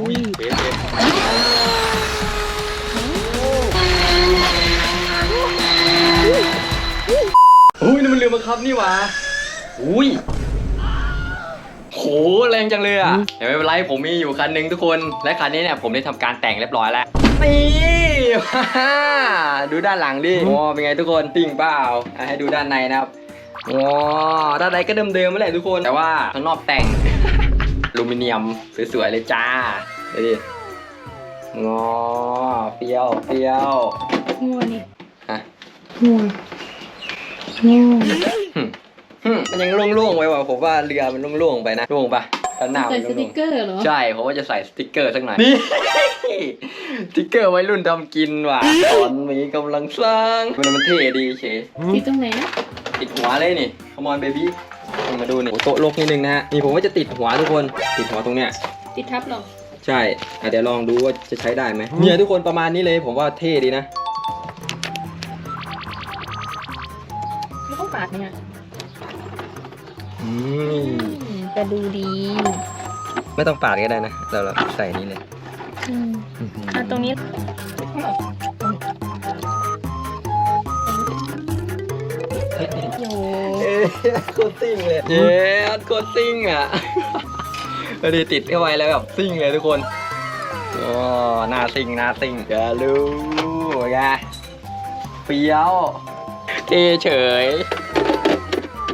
อุ้ยเอ๊ะเอ๊ะอุ้ยนี่มันเรือบังคับนี่หว่าอุ้ยโหแรงจังเลยอะแต่ไม่เป็นไรผมมีอยู่คันหนึ่งทุกคน และคันนี้เนี่ยผมได้ทำการแต่งเรียบร้อยแล้ว นี่ฮ่าดูด้านหลังดิโอ้เป็นไงทุกคนติ่งเปล่าอะให้ดูด้านในนะครับโอ้ด้านในก็เดิมๆไม่แหละทุกคน แต่ว่าข้างนอกแต่งอ ลูมิเนียมสวยๆเลยจ้าดูดิงอเปรี้ยวเปรี้ยวงัวนี่ฮะงัวงัวหึหึมันยังโล่งๆไว้ว่ะผมว่าเรือมันโล่งๆไปนะโล่งปะด้านหน้าใส่มันสติโล่กงเกอร์เหรอๆใช่ผมว่าจะใส่สติกเกอร์สักหน่อยนี่สติกเกอร์ไว้รุ่นทำกินว่ะตอนมีกำลังสร้างมันมันเท่ดีเฉยที่ตรงไหนนะติดหัวเลยนี่ขมอนเบบี้ มาดูนี่โอ้โต๊ะลกนิดนึงนะฮะนี่ผมว่าจะติดหัวทุกคนติดหัวตรงเนี้ยติดทับเหรอใช่อะเดี๋ยวลองดูว่าจะใช้ได้ไหมเนี่ยทุกคนประมาณนี้เลยผมว่าเท่ดีนะไม่ต้องปาดเนี่ยอืมอืมแต่ดูดี ไม่ต้องปาดก็ได้นะเราเราใส่นี้เลยอืมอะตรงนี้โยเอ๊ะ โคตรซิ่งเลยเย้โคตรซิ่งอะพอดีติดเข้าไปแล้วแบบซิ่งเลยทุกคนโอ้หน้าซิ่งหน้าซิ่งอย่ารู้ไงเฟี้ยวเทเฉย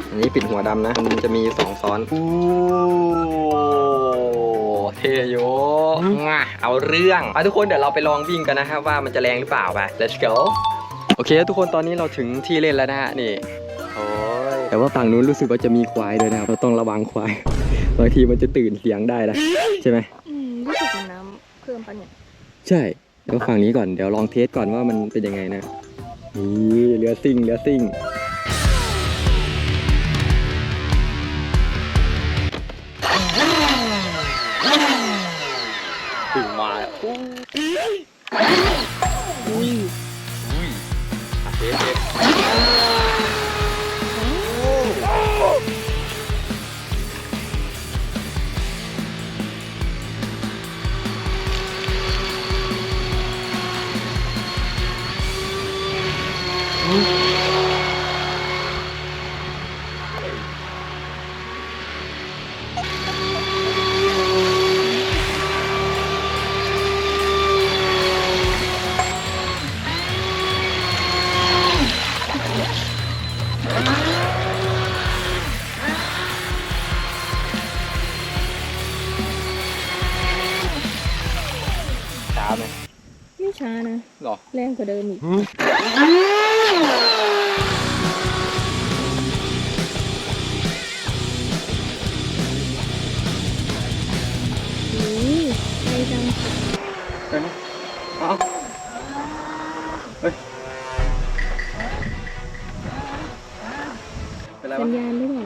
อันนี้ปิดหัวดำนะ มันจะมีสองซ้อนอู้เท่โยงะเอาเรื่องไปทุกคนเดี๋ยวเราไปลองวิ่งกันนะครับว่ามันจะแรงหรือเปล่าไป let's go โอเค ทุกคนตอนนี้เราถึงที่เล่นแล้วนะฮะนี่โอ้ย แต่ว่าฝั่งนู้นรู้สึกว่าจะมีควายด้วยนะครับเราต้องระวังควาย บางทีมันจะตื่นเสียงได้นะใช่ไหมอืมรู้สึกว่าน้ำเพิ่มปะเนี่ย ใช่เดี๋ยวฝั่งนี้ก่อนเดี๋ยวลองเทสก่อนว่ามันเป็นยังไงนะนี่เรือซิ่งเรือซิ่งถึงมาแล้วอุ้ยอุ้ยอุ้ยอะเทสเทส ช้าไหมไม่ช้านะหรอ แรงกว่าเดิมอีกอุ้ยไปจังเฮ้ยเอาเฮ้ย เป็นไรสัวะญญาณหรือเปล่า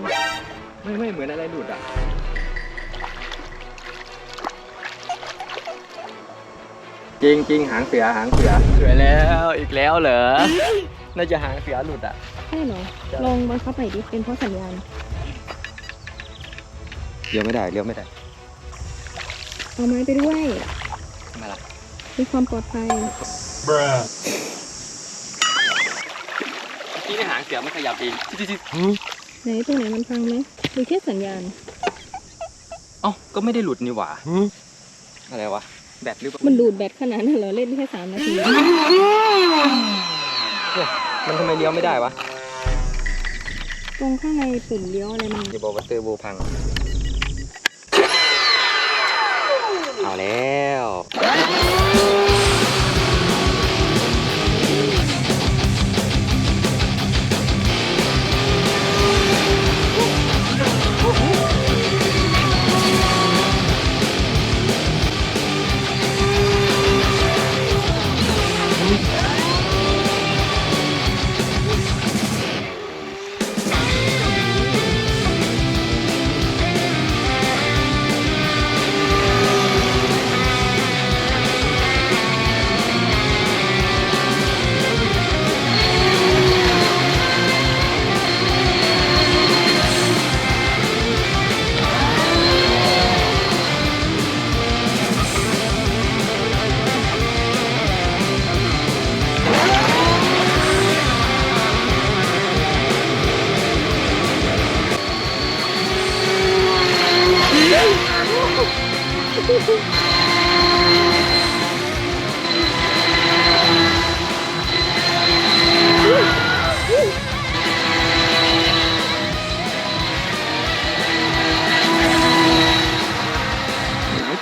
ไม่ไม่เหมือนอะไรหลุดอะ จริงจริงหางเสือหางเสือสวยแล้วอีกแล้วเหรอ น่าจะหางเสือหลุดอะ ใช่เหรอ ลองบังคับไปดิ เป็นเพราะสัญญาณเลี้ยวไม่ได้เลี้ยวไม่ได้ เอาไม้ไปด้วยทำไมล่ะเพื่อความปลอดภัยเมื่อกี้ในหางเสือมันขยับเองไหนตรงไหนมันพังไหมหรือแค่สัญญาณ เอ้าก็ไม่ได้หลุดนี่หว่า อะไรวะ แบตหรือเปล่ามันดูดแบตขนาดนั้นเหรอเล่นแค่สามนาที เนี่ยมันทำไมเลี้ยวไม่ได้วะตรงข้างในปุ่มเลี้ยวอะไรมันอย่าบอกว่าเตอร์โบพัง เอาแล้ว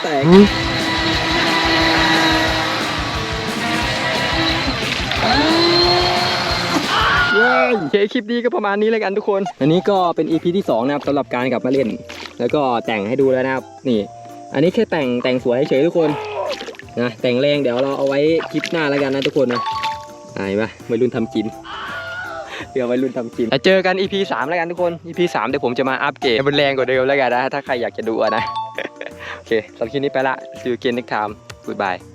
แตกโอเคคลิปนี้ก็ประมาณนี้แล้วกันทุกคน อันนี้ก็เป็น EP ที่2นะครับสำหรับการกลับมาเล่น แล้วก็แต่งให้ดูแล้วนะครับ นี่ อันนี้แค่แต่งแต่งสวยเฉยๆทุกคนนะแต่งแรงเดี๋ยวเราเอาไว้คลิปหน้าแล้วกันนะทุกคนนะอ่าเห็นปะวัยรุ่นทำกินเดี๋ยววัยรุ่นทำกินเจอกัน EP 3แล้วกันทุกคน EP 3เดี๋ยวผมจะมาอัปเกรดให้มันแรงกว่าเดิมแล้วกันนะถ้าใครอยากจะดูอะนะ โอเคสำหรับคลิปนี้ไปละ see you again next time goodbye